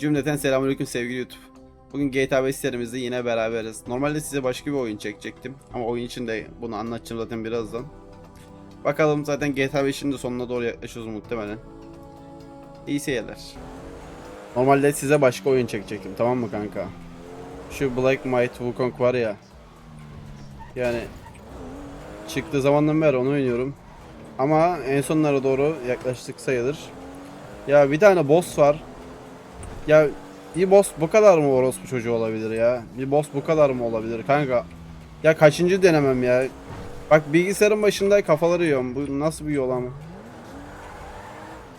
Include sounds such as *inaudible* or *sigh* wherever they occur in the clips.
Cümleten selamünaleyküm sevgili YouTube. Bugün GTA 5 serimizde yine beraberiz. Normalde size başka bir oyun çekecektim. Ama oyun için de bunu anlatacağım zaten birazdan. Bakalım zaten GTA 5'in de sonuna doğru yaklaşıyoruz muhtemelen. İyi seyirler. Normalde size başka oyun çekecektim tamam mı kanka? Şu Black Might Wukong var ya. Yani çıktığı zamandan beri onu oynuyorum. Ama en sonlara doğru yaklaştık sayılır. Ya bir tane boss var. Ya bir boss bu kadar mı orospu çocuğu olabilir ya? Bir boss bu kadar mı olabilir kanka? Ya kaçıncı denemem ya? Bak bilgisayarın başında kafaları yiyorum. Bu nasıl bir yol ama?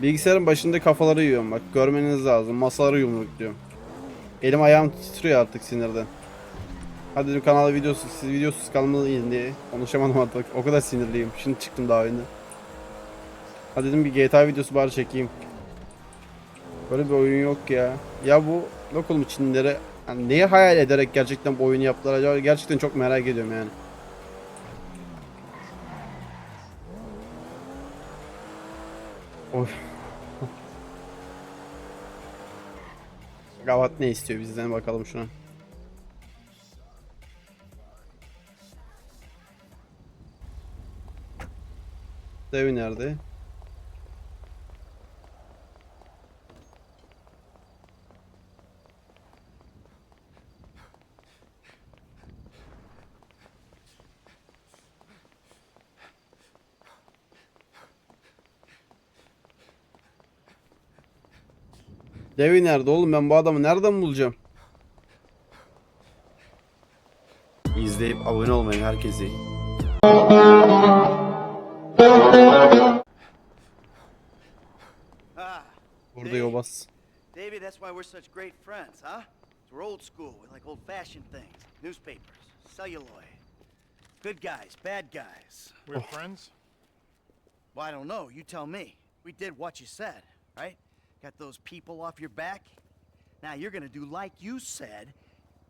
Bilgisayarın başında kafaları yiyorum bak. Görmeniz lazım. Masaları yumrukluyorum. Elim ayağım titriyor artık sinirden. Hadi dedim kanala videosuz, siz videosuz kalmalıyım diye konuşamadım artık. O kadar sinirliyim. Şimdi çıktım daha oyunda. Hadi dedim bir GTA videosu bari çekeyim. Böyle bir oyun yok ya. Ya bu yok oğlum Çinlilere yani neyi hayal ederek gerçekten bu oyunu yaptılar acaba? Gerçekten çok merak ediyorum yani. Oy. *laughs* Gavat ne istiyor bizden bakalım şuna. Devi nerede? Devi nerede oğlum ben bu adamı nereden bulacağım? İzleyip abone olmayı herkese. Burada yobaz. Davey, that's why we're such great friends, huh? We're old school. We like old-fashioned things. Newspapers, celluloid. Good guys, bad guys. We're friends? Well, I don't know. You tell me. We did what you said, right? Got those people off your back. Now you're gonna do like you said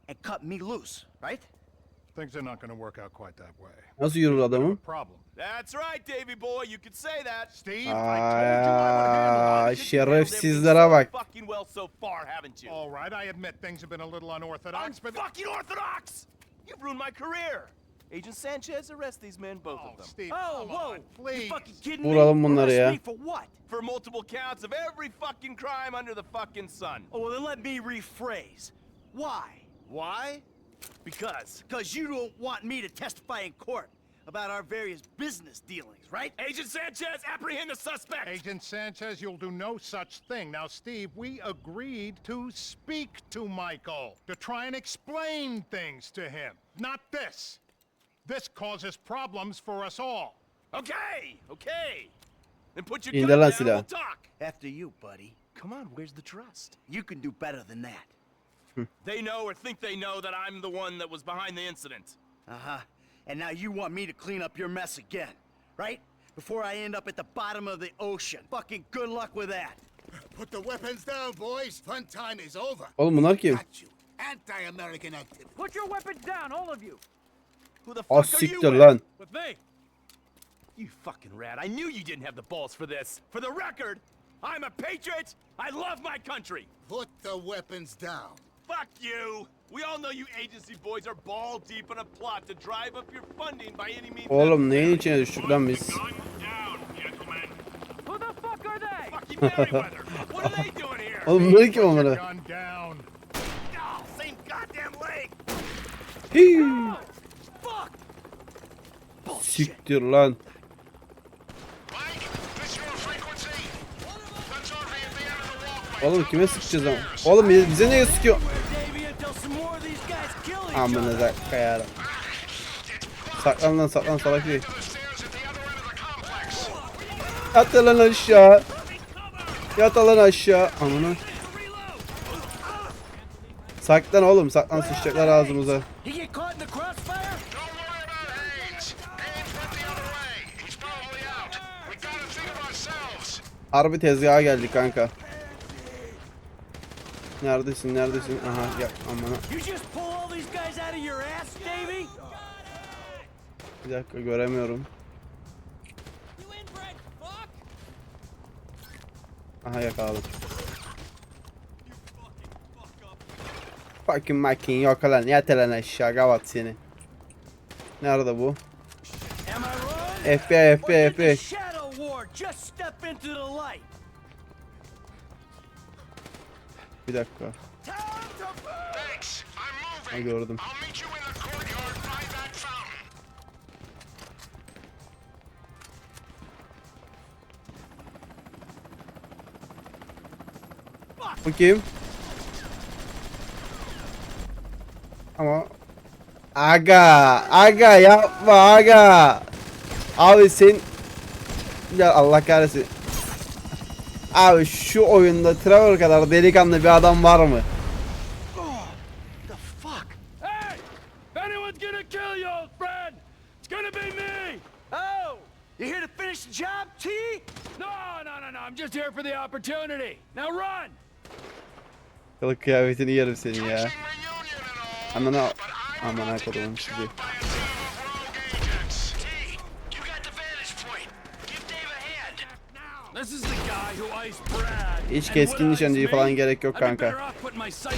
and cut me loose, right? Things are not going to work out quite that way. Nasıl yürür adamım? Problem. That's right, Davy boy. You can say that. Steve, I told you I would handle Aa, it. şerefsizlere bak. Fucking well so far, haven't you? All right, I admit things have been a little unorthodox, but... fucking orthodox. You've ruined my career. Agent Sanchez, arrest these men, both Oh, of them, Steve, Oh, come whoa! on, please. You fucking kidding Vuralım me? bunları Arrest ya. me for what? for multiple counts of every fucking crime under the fucking sun. Oh, well, then let me rephrase. Why? Why? Because Because you don't want me to testify in court about our various business dealings, right? Agent Sanchez, apprehend the suspect. Agent Sanchez, you'll do no such thing. Now, Steve, we agreed to speak to Michael, to try and explain things to him. Not this. This causes problems for us all. Okay, okay. Then put your İndir gun lan down and we'll silahı. talk. After you, buddy. Come on, where's the trust? You can do better than that. *laughs* They know or think they know that I'm the one that was behind the incident. Uh huh. And now you want me to clean up your mess again, right? Before I end up at the bottom of the ocean. Fucking good luck with that. Put the weapons down, boys. Fun time is over. Oğlum bunlar kim? Got you. Anti-American activity. Put your weapons down, all of you. Who the fuck Az are you siktir with? lan. With me. You fucking rat. I knew you didn't have the balls for this. For the record, I'm a patriot. I love my country. Put the weapons down. Fuck you. We all know you agency boys are ball deep in a plot to drive up your funding by any means Oğlum necessary. neyin içine düştük lan biz? Guns down, gentlemen. Who the fuck are they? Fucking Merryweather. *laughs* what are they doing here? Oğlum bunlar kim Put your amına? Oh, same goddamn leg. Hii. The walkway. Oğlum kime sıkacağız ama? Oğlum bize, niye sıkıyor? Amına da kayarım. Saklan lan saklan salak değil. Yat lan aşağı. Yat lan aşağı. Amına. Saklan oğlum saklan sıçacaklar ağzımıza. You get caught in the crossfire? Don't worry about Haynes. Haynes went the other way. He's probably out. We gotta think of ourselves. Harbi tezgaha geldik kanka. Neredesin neredesin? Aha ya Davey? Bir dakika göremiyorum. Aha yakaladım. Fucking makin yok lan yat lan aşağı kavat seni. Nerede bu? FBI FBI FBI. War just step into the light? Bir dakika. Thanks. I'm Ha moving. gördüm. I'll meet you in the courtyard by that fountain. Bu kim? Ama Aga, aga yapma aga. Abi sen ya Allah kahretsin. Abi şu oyunda Trevor kadar delikanlı bir adam var mı? Kılık kıyafetini yerim seni ya. Touching reunion and all. Hiç keskin nişancıyı falan gerek yok kanka.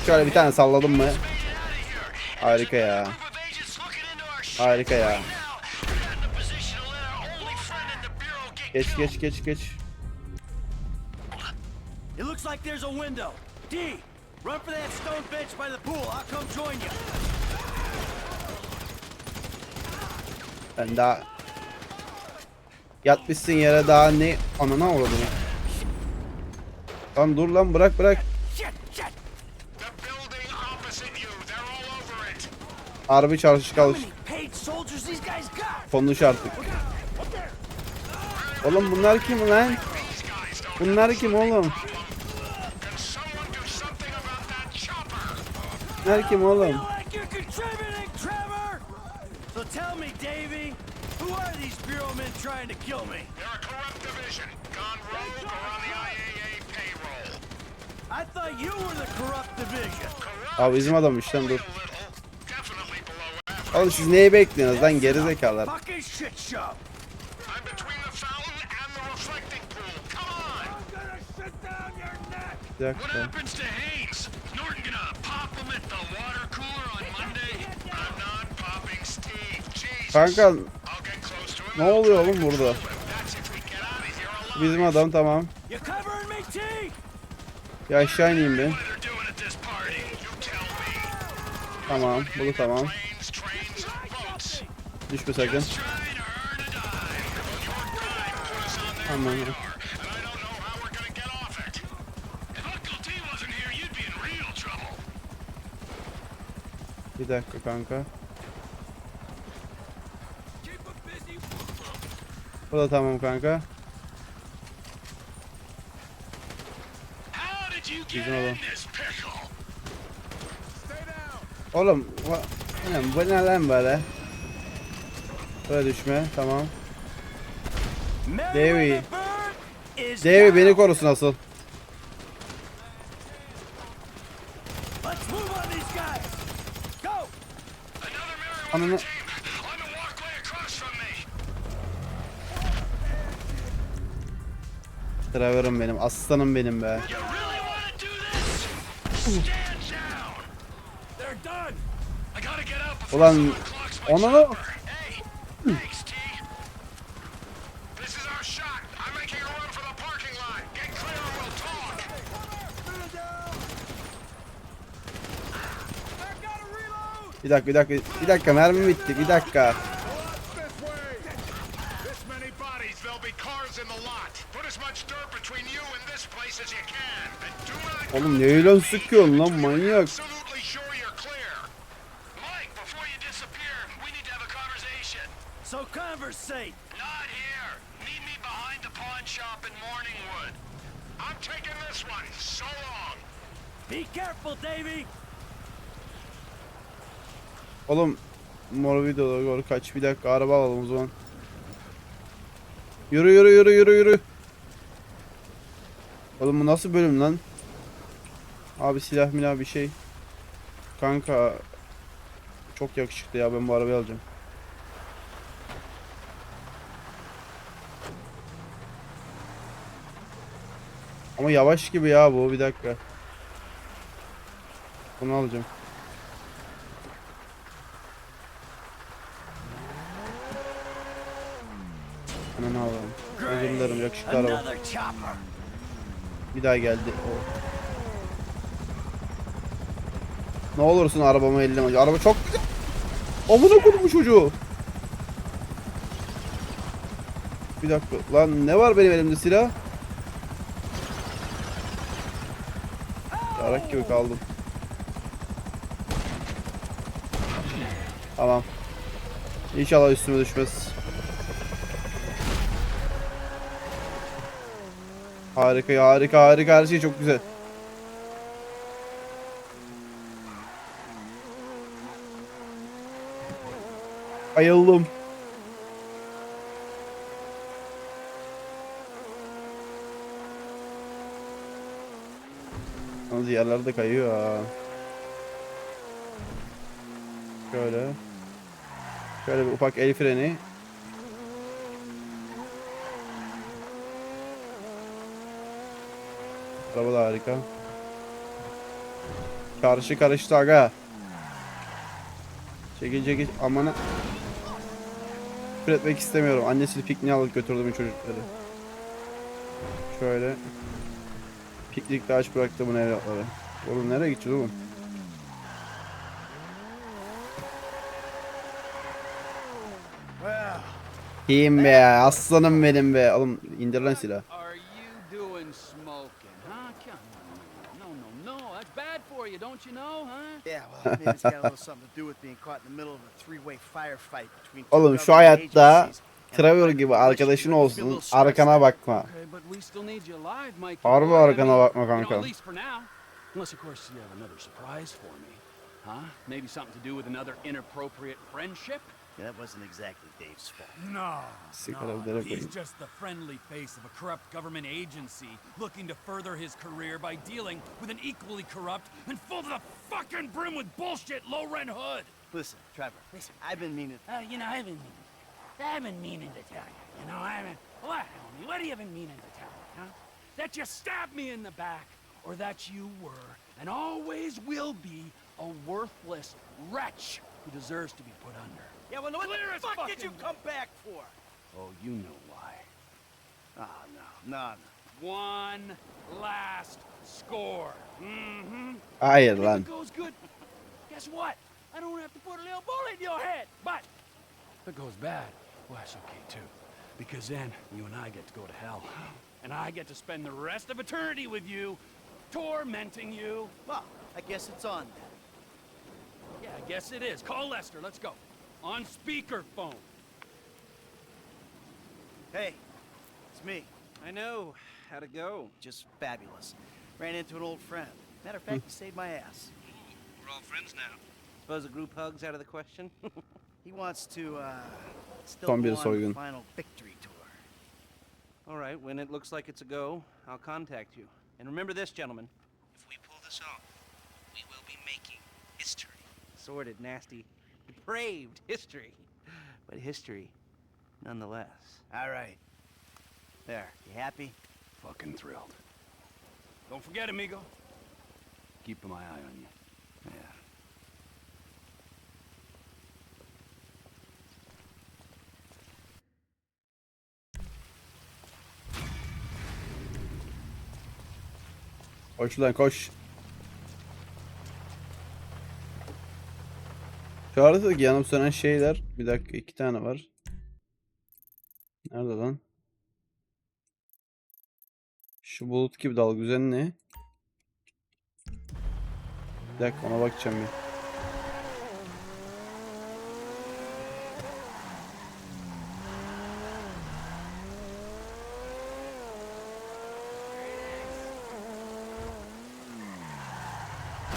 Şöyle bir tane salladım mı? Harika ya. Harika ya. Geç geç geç geç. It looks like there's a window. D, run for that stone bench by the pool. I'll come join you. Ben daha yatmışsın yere daha ne anana uğradım. Lan dur lan bırak bırak. Harbi guys got? Konuş artık. Oğlum bunlar kim lan? Bunlar kim oğlum? Bunlar kim oğlum? So tell me, who are these bureau men trying to kill me? They're a corrupt division. Gone rogue or on the IAA payroll. I thought you were the corrupt division. Abi bizim adammış lan dur. Oğlum siz neyi bekliyorsunuz lan geri zekalar. Fucking shit show. I'm between the fountain and the reflecting pool. Come on! gonna shut down your neck! Bir What dakika. happens to Hayes? Norton gonna pop him at the water cooler on Monday? I'm not popping Steve. Jesus. Kanka ne oluyor oğlum burada? Bizim adam tamam. Ya aşağı ineyim bir. Me. Tamam. Bu tamam. Düşme sakın. Trying to earn a dime. Your dime put us on their Tamam. radar, and I don't know how we're gonna get off it. If Uncle T wasn't here, you'd be in real trouble. Bir dakika kanka. Keep him busy. Bu da tamam kanka. Bizim? Oğlum va- Ulan bu ne lan böyle? Böyle düşme tamam. Davy down. beni korusun asıl. Let's parking lot. Get clear and we'll talk. bir dakika bir dakika bir dakika mermi bitti bir dakika. Need to have a conversation. So conversate. Not here. Meet me behind the pawn shop in Morningwood. I'm taking this one. So long. Be careful, Davy. Oğlum mor videoda doğru kaç bir dakika araba alalım o zaman. Yürü yürü yürü yürü yürü. Oğlum bu nasıl bölüm lan? Abi silah milah bir şey. Kanka çok yakışıklı ya ben bu arabayı alacağım. Ama yavaş gibi ya bu bir dakika. Bunu alacağım. Ne dilerim yakışıklı araba. Bir daha geldi. O. Ne olursun arabamı elleme. Araba çok güzel. Amına bu çocuğu. Bir dakika. Lan ne var benim elimde silah? Yarak gibi kaldım. Tamam. İnşallah üstüme düşmez. Harika harika harika her şey çok güzel. Ayıldım. Yalnız yerlerde kayıyor ha. Şöyle. Şöyle bir ufak el freni. Araba da harika. Karşı karıştı aga. Çekil çekil amana. Küfür etmek istemiyorum. Annesiyle pikniğe alıp götürdüm çocukları. Şöyle. Piknikte aç bıraktım evlatları. Oğlum nereye gideceğiz oğlum? İyiyim be aslanım benim be. Oğlum indir lan silah. Are you doing smoking, huh? Come on. No, no, no. That's bad for you, don't you know, huh? yeah, well, maybe it's got a little something to do with being caught in the middle of a three-way firefight between two Oğlum şu government hayatta agencies gibi arkadaşın olsun. Arkana bakma. Okay, but we still need you alive, Mike. Harbi arkana bakma you know, kanka. at least for now. Unless, of course, you have another surprise for me. Huh? Maybe something to do with another inappropriate friendship? Yeah, that wasn't exactly Dave's fault. No, Sigara no, bir no. He's just the friendly face of a corrupt government agency looking to further his career by dealing with an equally corrupt and full to the fucking brim with bullshit low-rent hood. Listen, Trevor. Listen, I've been meaning. Uh, you know, I've been, I've been meaning to tell you. You know, I've been, what, homie? What have you been meaning to tell me, huh? That you stabbed me in the back, or that you were, and always will be, a worthless wretch who deserves to be put under. Yeah, well, what Clear the fuck did you come back for? Oh, you know why. Oh, no, no, no. One last score. Mm-hmm. Hayır If it goes good, guess what? I don't have to put a little bullet in your head. But if it goes bad, well, that's okay too. Because then you and I get to go to hell. And I get to spend the rest of eternity with you, tormenting you. Well, I guess it's on then. Yeah, I guess it is. Call Lester. Let's go. On speakerphone. Hey, it's me. I know. How'd it go? Just fabulous. Ran into an old friend. Matter of fact, he saved my ass. We're all friends now. Suppose a group hug's out of the question? *laughs* He wants to, uh, still Son go bir on the soygun. final victory tour. all right, when it looks like it's a go, I'll contact you. And remember this, gentlemen. If we pull this off, we will be making history. Sordid, nasty, depraved history. But history, nonetheless. All right. There, you happy? Fucking thrilled. Don't forget, amigo. Keeping my eye on you. Yeah. Koş lan koş. Şu haritadaki yanıp sönen şeyler. Bir dakika iki tane var. Nerede lan? Şu bulut gibi dalga düzeni ne? Bir dakika ona bakacağım bir.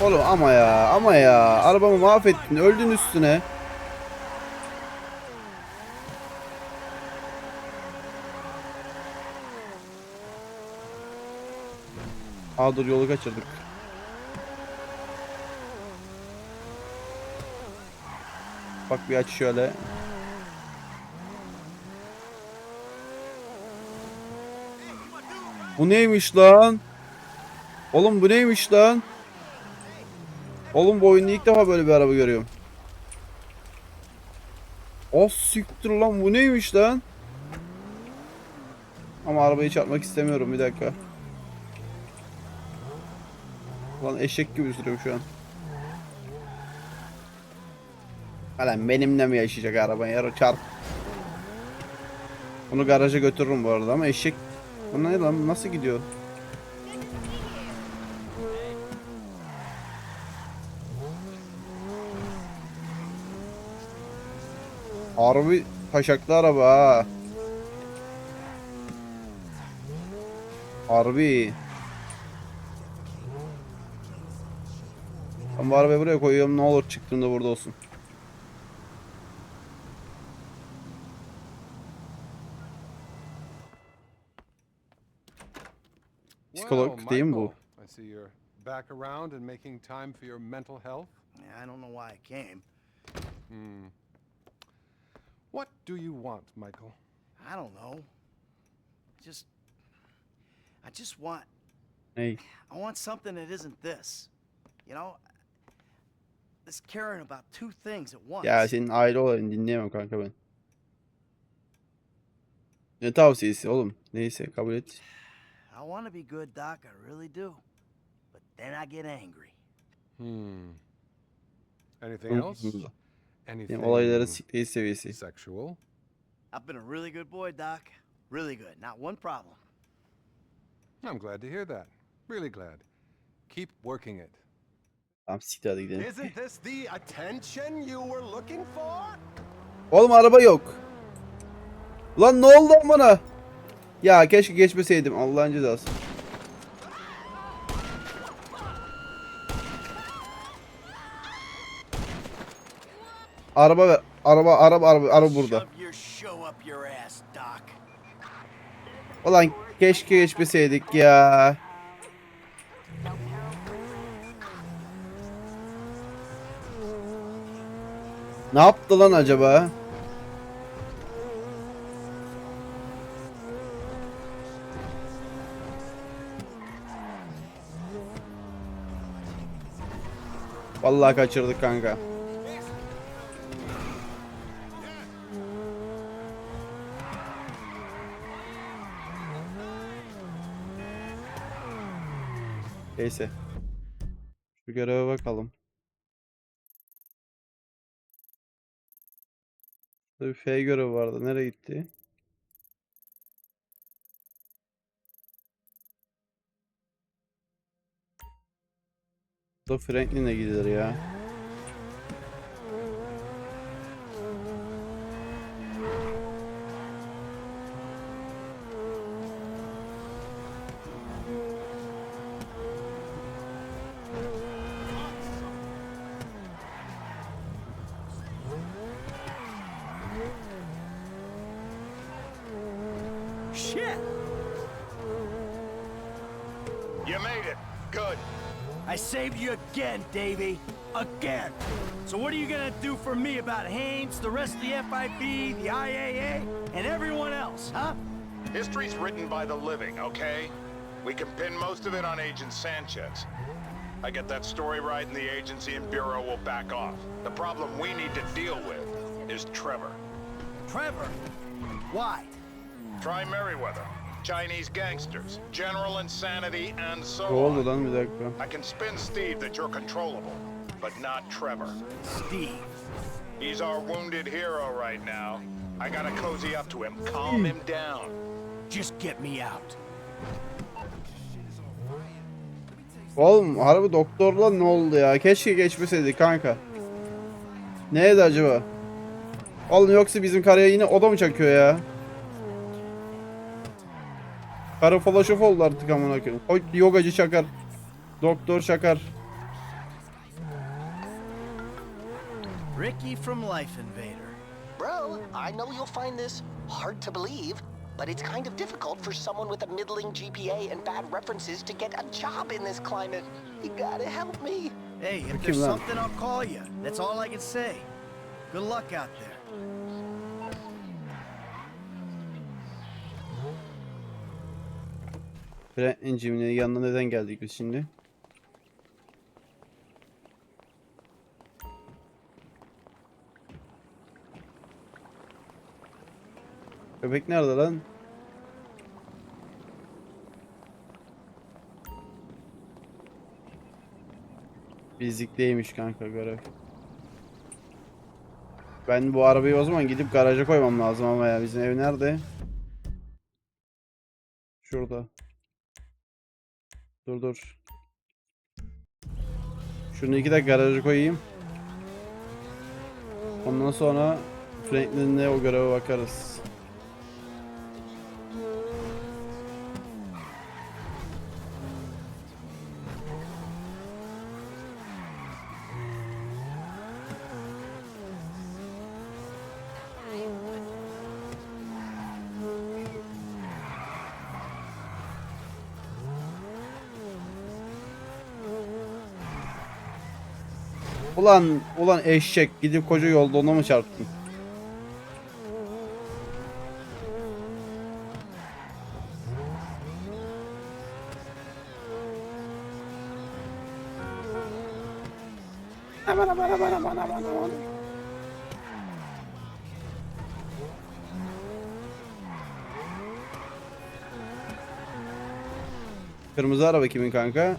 Oğlum ama ya ama ya arabamı mahvettin öldün üstüne. Aa dur yolu kaçırdık. Bak bir aç şöyle. Bu neymiş lan? Oğlum bu neymiş lan? Oğlum bu oyunda ilk defa böyle bir araba görüyorum. O siktir lan bu neymiş lan? Ama arabayı çarpmak istemiyorum bir dakika. Lan eşek gibi sürüyorum şu an. Lan benimle mi yaşayacak araba ya çarp. Bunu garaja götürürüm bu arada ama eşek bu ne lan nasıl gidiyor? Harbi taşaklı araba ha. Harbi. Ben bu arabayı buraya koyuyorum ne olur çıktığında burada olsun. Psikolog değil mi bu? I see you're back around and making time for your mental health. I don't know why I came. What do you want, Michael? I don't know. Just. I just want. Ney? I want something that isn't this. You know? This caring about two things at once. Ya senin aile olayını dinleyemem kanka ben. Ne tavsiyesi oğlum? Neyse kabul et. I want to be good, Doc. I really do. But then I get angry. Hmm. Anything else? Yani olaylara sikleyiş seviyesi. sexual? I've been a really good boy, Doc. Really good. Not one problem. I'm glad to hear that. Really glad. Keep working it. Tamam siktir hadi gidelim. Isn't this the attention you were looking for? Oğlum araba yok. Lan ne oldu bana? Ya keşke geçmeseydim Allah'ın cezası. Araba ver. Araba araba araba araba burada. Ulan keşke geçmeseydik ya. Ne yaptı lan acaba? Vallahi kaçırdık kanka. Neyse. Şu göreve bakalım. Burada bir F görevi vardı. Nereye gitti? Da Franklin'e gidilir ya. I saved you again, Davy. Again. So what are you gonna do for me about Haynes, the rest of the FIB, the IAA, and everyone else, huh? History's written by the living, okay? We can pin most of it on Agent Sanchez. I get that story right and the agency and Bureau will back off. The problem we need to deal with is Trevor. Trevor? Why? Try Merriweather, Chinese gangsters, general insanity, and so Ne oldu on. lan bir dakika. I can spin Steve that you're controllable, but not Trevor. Steve. He's our wounded hero right now. I gotta cozy up to him, calm him down. Just get me out. Oğlum harbi doktorla ne oldu ya? Keşke geçmeseydi kanka. Neydi acaba? Oğlum yoksa bizim karıya yine o da mı çakıyor ya? Karı folaşof oldu artık amına koyayım. O yogacı çakar. Doktor çakar. Ricky from Life Invader. Bro, I know you'll find this hard to believe, but it's kind of difficult for someone with a middling GPA and bad references to get a job in this climate. You gotta help me. Hey, if there's something, I'll call you. That's all I can say. Good luck out there. Fren enciminin yanına neden geldik biz şimdi? Köpek nerede lan? Bizlikteymiş kanka görev. Ben bu arabayı o zaman gidip garaja koymam lazım ama ya bizim ev nerede? Şurada. Dur dur. Şunu iki de garaja koyayım. Ondan sonra Franklin'le o göreve bakarız. Ulan ulan eşek gidip koca yolda ona mı çarptın? Aman aman aman aman aman aman. Kırmızı araba kimin kanka?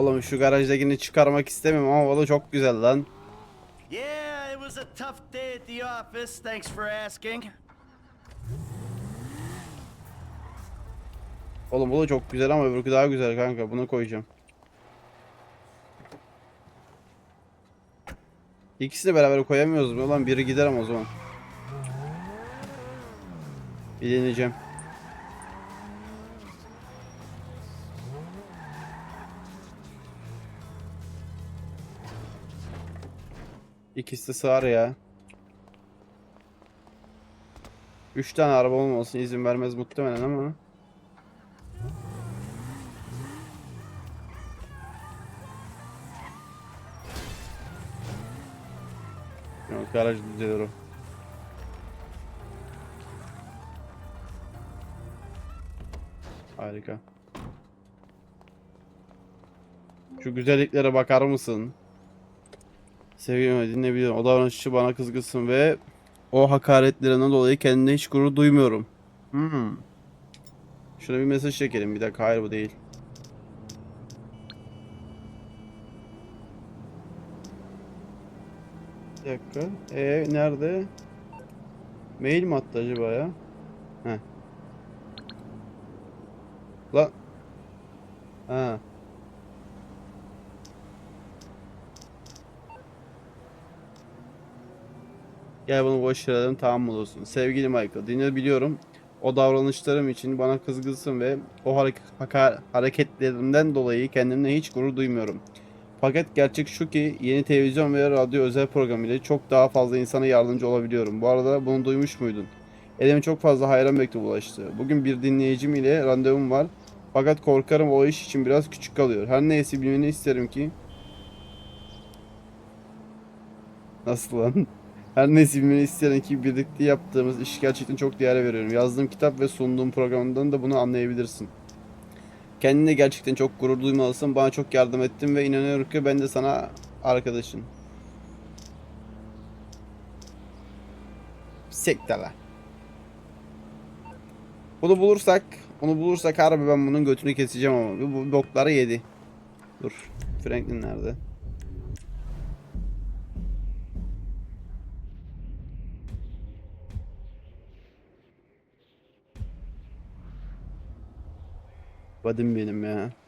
Oğlum şu garajdakini çıkarmak istemiyorum ama da çok güzel lan. Yeah, it was a tough day at the office. Thanks for asking. Oğlum bu da çok güzel ama öbürkü daha güzel kanka. Bunu koyacağım. İkisini beraber koyamıyoruz mu? Ulan biri gider ama o zaman. Bir deneyeceğim. İkisi de sığar ya. Üç tane araba olmasın izin vermez muhtemelen ama. Yok garaj düzelir o. Harika. Şu güzelliklere bakar mısın? Sevgilimi dinleyebilirim. O davranışı bana kızgınsın ve o hakaretlerinden dolayı kendine hiç gurur duymuyorum. Hmm. Şuna bir mesaj çekelim. Bir dakika hayır bu değil. Bir dakika. E nerede? Mail mi attı acaba ya? Heh. Lan. Ha. Gel bunu boş verelim tamam olsun. Sevgili Michael dinleyebiliyorum. O davranışlarım için bana kızgınsın ve o harek- haka- hareketlerimden dolayı kendimle hiç gurur duymuyorum. Fakat gerçek şu ki yeni televizyon ve radyo özel program ile çok daha fazla insana yardımcı olabiliyorum. Bu arada bunu duymuş muydun? Elime çok fazla hayran mektubu ulaştı. Bugün bir dinleyicim ile randevum var. Fakat korkarım o iş için biraz küçük kalıyor. Her neyse bilmeni isterim ki... Nasıl lan? Her neyse bilmeni isterim ki birlikte yaptığımız iş gerçekten çok değer veriyorum. Yazdığım kitap ve sunduğum programdan da bunu anlayabilirsin. Kendine gerçekten çok gurur duymalısın. Bana çok yardım ettin ve inanıyorum ki ben de sana arkadaşın. Sekte lan. Bunu bulursak, onu bulursak harbi ben bunun götünü keseceğim ama bu bokları yedi. Dur. Franklin nerede? Vadim benim ya.